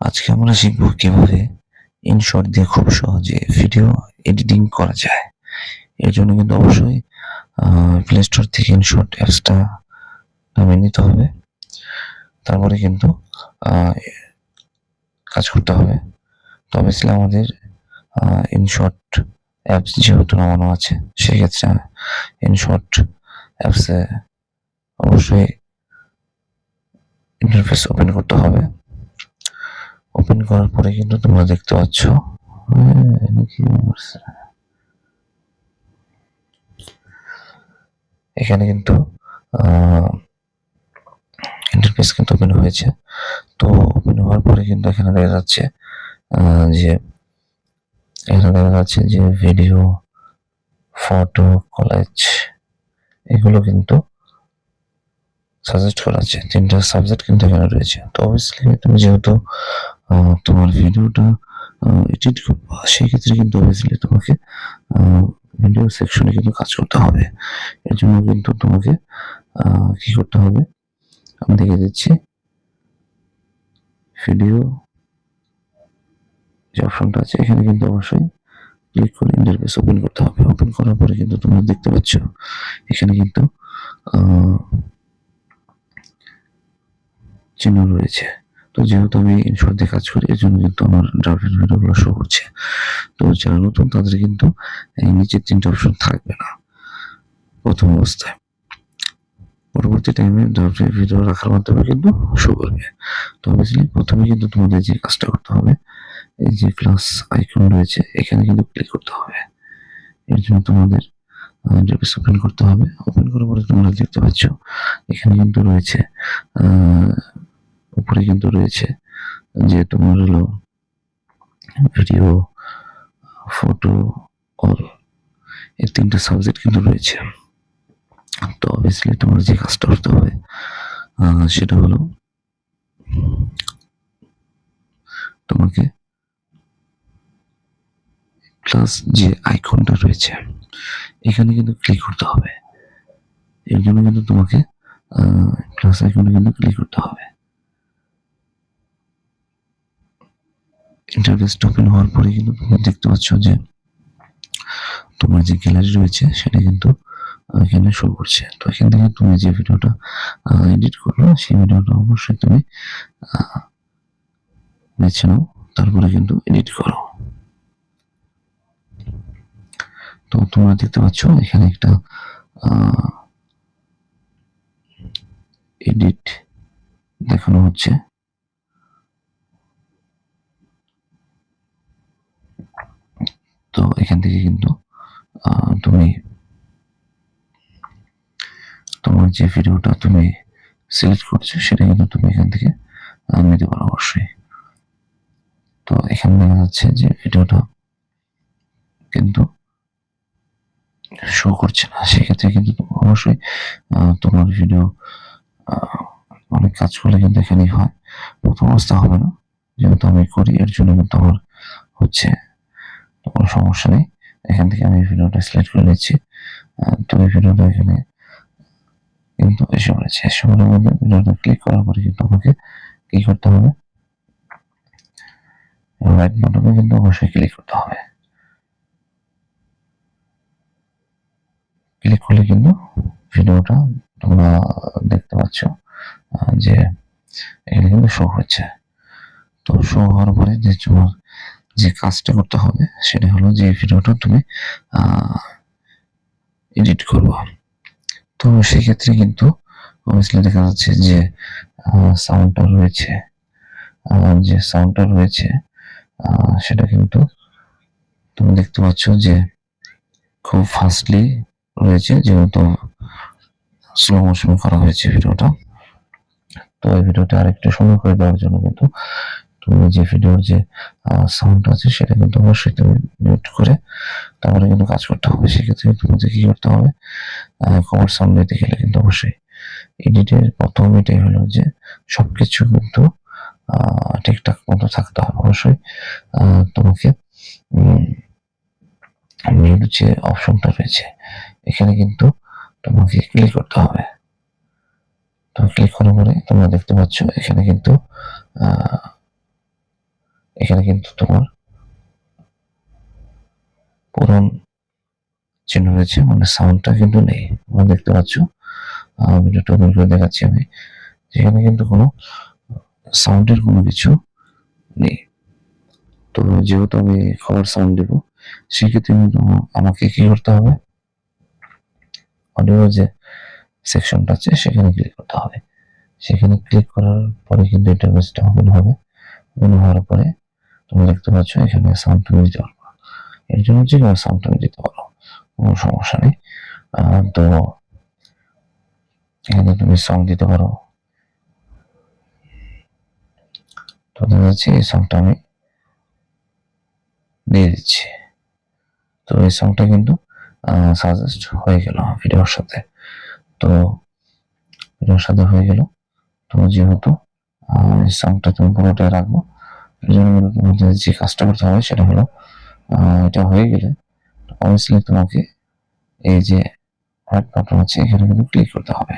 আজকে আমরা শিখব কীভাবে ইনশর্ট দিয়ে খুব সহজে ভিডিও এডিটিং করা যায়। এর জন্য কিন্তু অবশ্যই প্লে স্টোর থেকে ইনশর্ট অ্যাপসটা নামিয়ে নিতে হবে। তারপরে কিন্তু কাজ করতে হবে। তো অবভিয়াসলি আমাদের ইনশর্ট অ্যাপস যেহেতু নামানো আছে, সেক্ষেত্রে ইনশর্ট অ্যাপসে অবশ্যই ইন্টারফেস ওপেন করতে হবে ওপেন করার পরে কিন্তু তোমরা দেখতে পাচ্ছ? এখানে কিন্তু ইন্টারফেস কিন্তু ওপেন হয়েছে তো ওপেন হওয়ার পরে কিন্তু এখানে দেখা যাচ্ছে যে, এখানে দেখা যাচ্ছে যে ভিডিও ফটো কলেজ এগুলো কিন্তু সাজেস্ট করা আছে তিনটা সাবজেক্ট কিন্তু এখানে রয়েছে। তো অবভিয়াসলি তুমি যেহেতু তোমার ভিডিওটা এডিট করবা সেই ক্ষেত্রে কিন্তু অবভিয়াসলি তোমাকে ভিডিও সেকশনে কিন্তু কাজ করতে হবে। এর জন্য কিন্তু তোমাকে কি করতে হবে? আমি দেখে দিচ্ছি। ভিডিও যে অপশনটা আছে, এখানে কিন্তু অবশ্যই ক্লিক করে ইন্টারফেস ওপেন করতে হবে। ওপেন করার পরে কিন্তু তোমরা দেখতে পাচ্ছ, এখানে কিন্তু চিহ্ন রয়েছে। তো যেহেতু আমি ইনশোর দিয়ে কাজ করি এর জন্য কিন্তু আমার ড্রাফটের ভিডিওগুলো শো করছে তো যারা নতুন, তাদের কিন্তু এই নিচের তিনটা অপশন থাকবে না প্রথম অবস্থায়। পরবর্তী টাইমে ড্রাফটের ভিডিও রাখার মাধ্যমে কিন্তু শো করবে। তো অবভিয়াসলি প্রথমে কিন্তু তোমাদের যে কাজটা করতে হবে, এই যে ক্লাস আইকন রয়েছে, এখানে কিন্তু ক্লিক করতে হবে। এর জন্য তোমাদের ওপেন করতে হবে। ওপেন করার পরে তোমরা দেখতে পাচ্ছ, এখানে কিন্তু রয়েছে উপরে কিন্তু রয়েছে যে তোমার হলো ভিডিও ফটো অল এই তিনটা সাবজেক্ট কিন্তু রয়েছে। তো অবভিয়াসলি তোমার যে কাজটা করতে হবে সেটা হলো তোমাকে প্লাস যে আইকনটা রয়েছে, এখানে কিন্তু ক্লিক করতে হবে। এর জন্য কিন্তু তোমাকে প্লাস আইকনে কিন্তু ক্লিক করতে হবে। ইন্টারফেস ওপেন হওয়ার পরে কিন্তু তুমি দেখতে পাচ্ছ যে তোমার যে গ্যালারি রয়েছে, সেটা কিন্তু এখানে শো করছে। তো এখান থেকে তুমি যে ভিডিওটা এডিট করল সেই ভিডিওটা অবশ্যই তুমি বেছে নাও, তারপরে কিন্তু এডিট করো। তো তোমরা দেখতে পাচ্ছ, এখানে একটা এডিট দেখানো হচ্ছে। তো এখান থেকে কিন্তু তুমি তোমার যে ভিডিওটা তুমি সিলেক্ট করছ, সেটা কিন্তু তুমি এখান থেকে নিতে পারো অবশ্যই। তো এখানে দেখা যাচ্ছে যে ভিডিওটা কিন্তু শো করছে না। সেক্ষেত্রে কিন্তু অবশ্যই তোমার ভিডিও অনেক কাজ করলে কিন্তু এখানেই হয়। প্রথম অবস্থা হবে না। যেহেতু আমি করি, এর জন্য কিন্তু আমার হচ্ছে কোনো সমস্যা নেই। এখান থেকে আমি ভিডিওটা সিলেক্ট করে নিচ্ছি। তো ভিডিওটা এখানে কিন্তু এসে পড়েছে। এসে পড়ার মধ্যে ভিডিওটা ক্লিক করার পরে কিন্তু আমাকে কি করতে হবে? রাইট বাটনে কিন্তু অবশ্যই ক্লিক করতে হবে। ক্লিক করলে কিন্তু ভিডিওটা তোমরা দেখতে পাচ্ছ যে এখানে কিন্তু শো হচ্ছে। তো শো হওয়ার পরে যে তোমার যে কাজটা করতে হবে সেটা হলো যে ভিডিওটা তুমি এডিট করব। তো সেক্ষেত্রে কিন্তু অবভিয়াসলি দেখা যাচ্ছে যে সাউন্ডটা রয়েছে যে সাউন্ডটা রয়েছে সেটা কিন্তু তুমি দেখতে পাচ্ছ যে খুব ফাস্টলি রয়েছে, যেহেতু স্লো মোশনে করা হয়েছে ভিডিওটা। তো এই ভিডিওটা আরেকটু সুন্দর করে দেওয়ার জন্য কিন্তু তুমি যে ভিডিওর যে সাউন্ড আছে সেটা কিন্তু অবশ্যই তুমি মিউট করে তারপরে কিন্তু কাজ করতে হবে। সেক্ষেত্রে তোমাকে কি করতে হবে? কমার সাউন্ড নিতে গেলে কিন্তু অবশ্যই এডিটের প্রথম এটাই হলো যে সবকিছু কিন্তু আহ, ঠিকঠাক মতো থাকতে হবে। অবশ্যই তোমাকে মিউট যে অপশনটা রয়েছে এখানে কিন্তু তোমাকে ক্লিক করতে হবে। তো ক্লিক করার পরে তোমরা দেখতে পাচ্ছ এখানে কিন্তু এখানে কিন্তু তোমার পূরণ চিহ্ন রয়েছে মানে সাউন্ডটা কিন্তু নেই। তোমরা দেখতে পাচ্ছ ভিডিওটা ওপেন করে দেখাচ্ছি আমি। যেখানে কিন্তু কোনো সাউন্ডের কোনো কিছু নেই। তো যেহেতু আমি খাবার সাউন্ড দেবো, সেক্ষেত্রে কিন্তু আমাকে কি করতে হবে? অডিও যে সেকশনটা আছে, সেখানে ক্লিক করতে হবে। সেখানে ক্লিক করার পরে কিন্তু ইন্টারফেসটা ওপেন হবে। ওপেন হওয়ার পরে তুমি দেখতে পাচ্ছ, এখানে সাউন্ড তুমি দিতে পারব। এর জন্য যে কোনো সাউন্ড তুমি দিতে পারো, কোনো সমস্যা নেই। তো এখানে তুমি সাউন্ড দিতে পারো। তো দেখা যাচ্ছে এই সাউন্ডটা আমি দিয়ে দিচ্ছি। তো এই সাউন্ডটা কিন্তু সাজেস্ট হয়ে গেল ভিডিওর সাথে। তো ভিডিওর সাথে হয়ে গেল। তো যেহেতু এই সাউন্ডটা তুমি পুরোটাই রাখব যে কাজটা করতে হবে সেটা হলো এটা হয়ে গেলে অবভিয়াসলি তোমাকে এই যে হোয়াইট বাটন আছে, এখানে কিন্তু ক্লিক করতে হবে।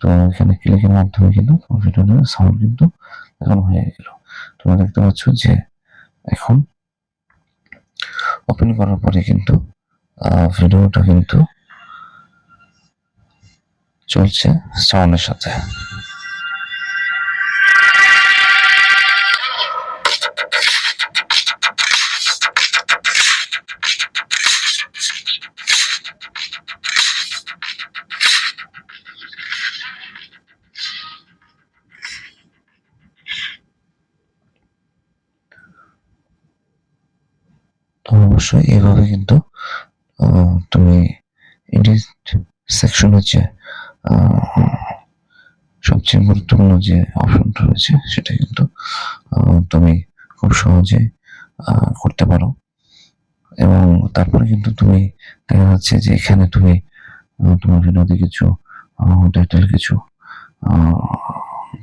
তো এখানে ক্লিকের মাধ্যমে কিন্তু ভিডিওর সাউন্ড কিন্তু এখন হয়ে গেল। তোমরা দেখতে পাচ্ছ যে এখন ওপেন করার পরে কিন্তু ভিডিওটা কিন্তু চলছে সাউন্ডের সাথে। অবশ্যই এভাবে কিন্তু তুমি এডিট সেকশন আহ, সবচেয়ে গুরুত্বপূর্ণ যে অপশনটা রয়েছে সেটা কিন্তু তুমি খুব সহজে করতে পারো। এবং তারপরে কিন্তু তুমি দেখা যাচ্ছে যে এখানে তুমি তোমার ভিডিওতে কিছু টাইটেল কিছু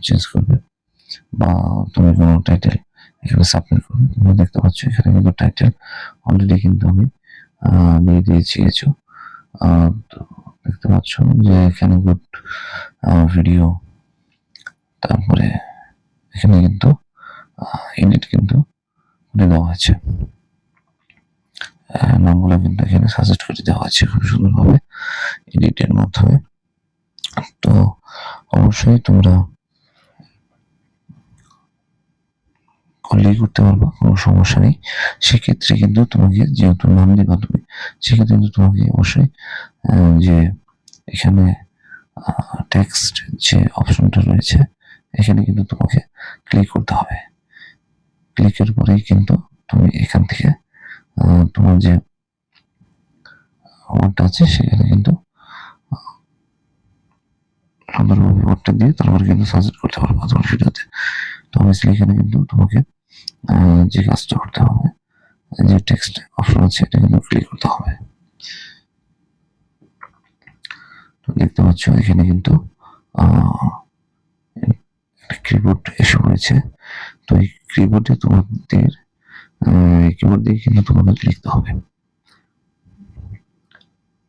চেঞ্জ করবে বা তুমি কোনো টাইটেল এখানে সাবমিট করবে। তুমি দেখতে পাচ্ছ এখানে কিন্তু টাইটেল অলরেডি কিন্তু আমি দিয়ে দিয়েছি কিছু। তো দেখতে পাচ্ছ যে এখানে গুড ভিডিও তারপরে এখানে কিন্তু ইউনিট কিন্তু দেওয়া হয়েছে। নামগুলো কিন্তু এখানে সাজেস্ট করে দেওয়া হয়েছে খুব সুন্দরভাবে এডিটের মাধ্যমে। তো অবশ্যই তোমরা করলেই করতে পারবা, কোনো সমস্যা নেই। সেক্ষেত্রে কিন্তু তোমাকে যেহেতু নাম দিবা তুমি, সেক্ষেত্রে কিন্তু তোমাকে অবশ্যই যে এখানে টেক্সট যে অপশনটা রয়েছে, এখানে কিন্তু তোমাকে ক্লিক করতে হবে। ক্লিকের পরেই কিন্তু তুমি এখান থেকে তোমার যে ওয়ার্ডটা আছে, সেখানে কিন্তু, সুন্দরভাবে ওয়ার্ডটা দিয়ে তারপরে কিন্তু সাজেস্ট করতে পারবা তোমার ভিডিওতে তো অবভিয়াসলি এখানে কিন্তু তোমাকে যে কাজটা করতে হবে, যে টেক্সট অপশন আছে, এটা কিন্তু ক্লিক করতে হবে। তো দেখতে পাচ্ছ, এখানে কিন্তু কিবোর্ড এসে পড়েছে। তো এই কিবোর্ডে তোমাদের কিবোর্ড দিয়ে কিন্তু তোমাদের লিখতে হবে।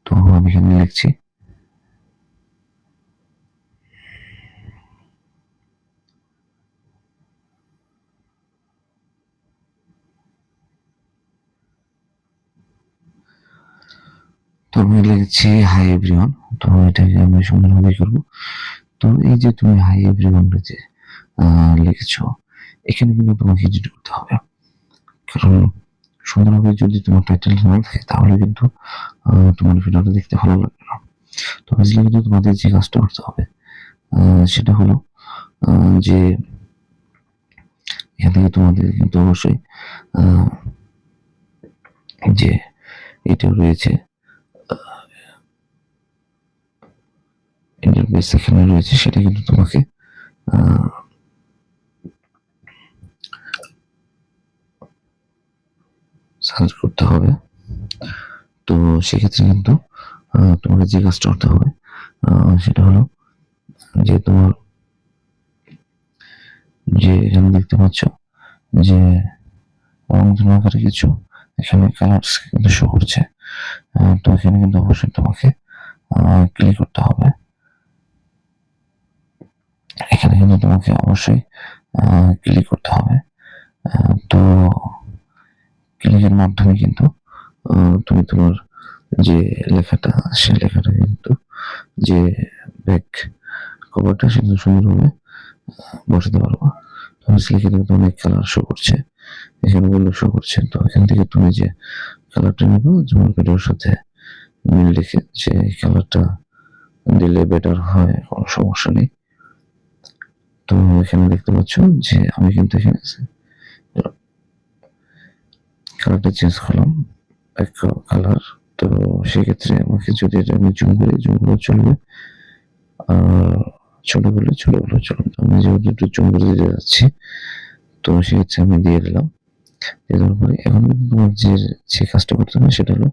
তো আমি এখানে লিখছি তো আমি লিখছি হাই এভরিওয়ান তো এটাকে আমি সুন্দরভাবে করব। তো এই যে তুমি হাই এভরিওয়ান যে লিখেছো, এখানে কিন্তু তোমাকে এডিট করতে হবে। কারণ সুন্দরভাবে যদি তোমার টাইটেল না থাকে, তাহলে কিন্তু তোমার ভিডিওটা দেখতে ভালো লাগবে না। তো আসলে কিন্তু তোমাদের যে কাজটা করতে হবে সেটা হলো যে এখান থেকে তোমাদের কিন্তু অবশ্যই যে এটা রয়েছে এখানে রয়েছে, সেটা কিন্তু তোমাকে সার্চ করতে হবে। তো সেক্ষেত্রে কিন্তু তোমাকে যে কাজটা করতে হবে সেটা হলো যে তোমার, যে এখানে দেখতে পাচ্ছ যে আকারে কিছু, এখানে কালার কিন্তু শো করছে। তো এখানে কিন্তু অবশ্যই তোমাকে ক্লিক করতে হবে। এখানে কিন্তু তোমাকে অবশ্যই ক্লিক করতে হবে। তো ক্লিকের মাধ্যমে কিন্তু তুমি তোমার যে লেখাটা, সেই লেখাটা কিন্তু, যে ব্যাক কভারটা সেটা সুন্দরভাবে বসাতে পারব। তুমি লিখে অনেক কালার শো করছে। এখানে বলল শো করছে। তো এখান থেকে তুমি যে কালারটা নেব, তোমার ভিডিওর সাথে মিল রেখে যে কালারটা দিলে বেটার হয়, কোনো সমস্যা নেই। তো এখানে দেখতে পাচ্ছ যে আমি কিন্তু এখানে কালারটা চেঞ্জ করলাম, এক কালার তো সেক্ষেত্রে আমাকে যদি এটা আমি জুম করি জুম করে চলবে আর ছোট বলে ছোট বলে চলবে আমি যেহেতু একটু জুম করে দিতে যাচ্ছি, তো সেক্ষেত্রে আমি দিয়ে দিলাম। দেওয়ার পরে এখন তোমার যে যে কাজটা করতে হবে সেটা হলো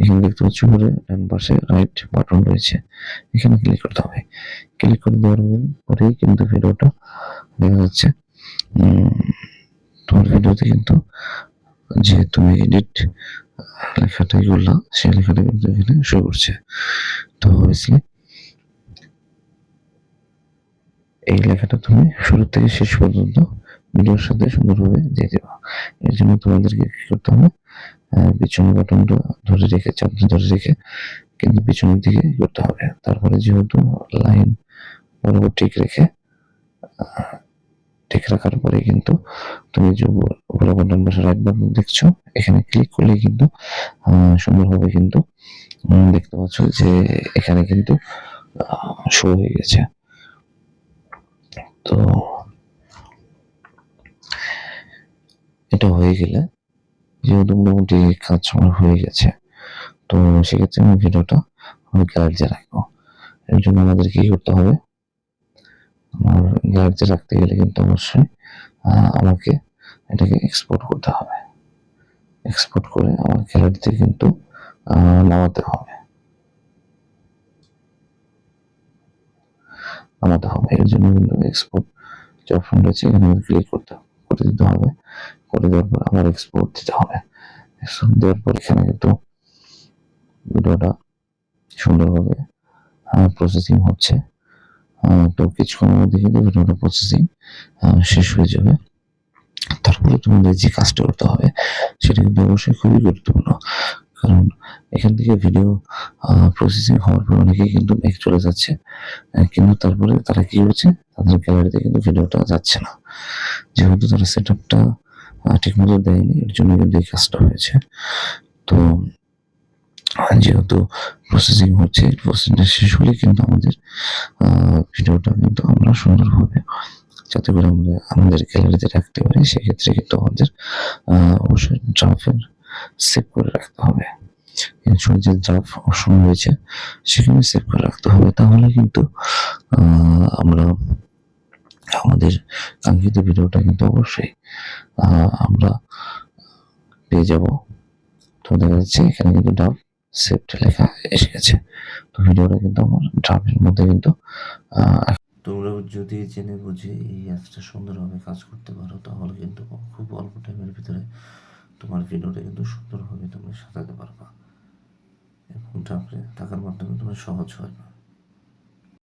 এখানে দেখতে পাচ্ছ উপরে ডান পাশে রাইট বাটন রয়েছে। এখানে ক্লিক করতে হবে। ক্লিক করে দেওয়ার পরেই কিন্তু ভিডিওটা দেখা যাচ্ছে। তোমার ভিডিওতে কিন্তু যে তুমি এডিট লেখাটা করলা সেই লেখাটা কিন্তু এখানে শো করছে। তো অবভিয়াসলি এই লেখাটা তুমি শুরু থেকে শেষ পর্যন্ত ভিডিওর সাথে সুন্দরভাবে দিয়ে দেবা। এর জন্য তোমাদেরকে কি করতে হবে? পিছনের বাটনটা ধরে রেখে, চাপ ধরে রেখে কিন্তু পিছনের দিকে করতে হবে। তারপরে যেহেতু লাইন বরাবর ঠিক রেখে ঠিক রাখার পরে কিন্তু তুমি যে উপর- বাটন পাশে রাইট বাটন দেখছ, এখানে ক্লিক করলে কিন্তু সুন্দরভাবে কিন্তু দেখতে পাচ্ছ যে এখানে কিন্তু শো হয়ে গেছে। তো এটা হয়ে গেলে যেহেতু মোটামুটি কাজ আমার হয়ে গেছে, তো সেক্ষেত্রে আমি ভিডিওটা আমি গ্যালারিতে রাখব। এর জন্য আমাদের কি করতে হবে? আমার গ্যালারিতে রাখতে গেলে কিন্তু অবশ্যই আমাকে এটাকে এক্সপোর্ট করতে হবে। এক্সপোর্ট করে আমার গ্যালারিতে কিন্তু নামাতে হবে। নামাতে হবে। এর জন্য কিন্তু এক্সপোর্ট যে অপশন রয়েছে এখানে ক্লিক করতে করে দিতে হবে। করে দেওয়ার পর আবার এক্সপোর্ট দিতে হবে। এক্সপোর্ট দেওয়ার পর এখানে কিন্তু ভিডিওটা সুন্দরভাবে প্রসেসিং হচ্ছে। তো কিছুক্ষণের মধ্যে কিন্তু ভিডিওটা প্রসেসিং শেষ হয়ে যাবে। তারপরে তোমাদের যে কাজটা করতে হবে, সেটা কিন্তু অবশ্যই খুবই গুরুত্বপূর্ণ। কারণ এখান থেকে ভিডিও প্রসেসিং হওয়ার পর অনেকেই কিন্তু মেক চলে যাচ্ছে। কিন্তু তারপরে তারা কি করছে? তাদের গ্যালারিতে কিন্তু ভিডিওটা যাচ্ছে না। যেহেতু তারা সেট আপটা ঠিক মতো দেয়নি, এর জন্য কিন্তু এই কাজটা হয়েছে। তো যেহেতু প্রসেসিং হচ্ছে প্রসেসিংটা শেষ হলে কিন্তু আমাদের ভিডিওটা কিন্তু আমরা সুন্দরভাবে যাতে করে আমরা, আমাদের গ্যালারিতে রাখতে পারি, সেক্ষেত্রে কিন্তু আমাদের অবশ্যই ড্রাফের সেভ করে রাখতে হবে। যে ড্রাফ অপশন রয়েছে, সেখানে সেভ করে রাখতে হবে। তাহলে কিন্তু আমরা আমাদের কাঙ্ক্ষিত ভিডিওটা কিন্তু অবশ্যই আমরা পেয়ে যাব। তো দেখা যাচ্ছে এখানে কিন্তু ডাব সেভড লেখা এসে গেছে। তো ভিডিওটা কিন্তু আমার ড্রাফের মধ্যে কিন্তু তোমরা যদি জেনে বুঝে এই অ্যাপসটা সুন্দরভাবে কাজ করতে পারো, তাহলে কিন্তু খুব অল্প টাইমের ভিতরে তোমার ভিডিওটা কিন্তু সুন্দরভাবে তুমি সাজাতে পারবা। এবং তারপরে থাকার মাধ্যমে তোমার সহজ হয়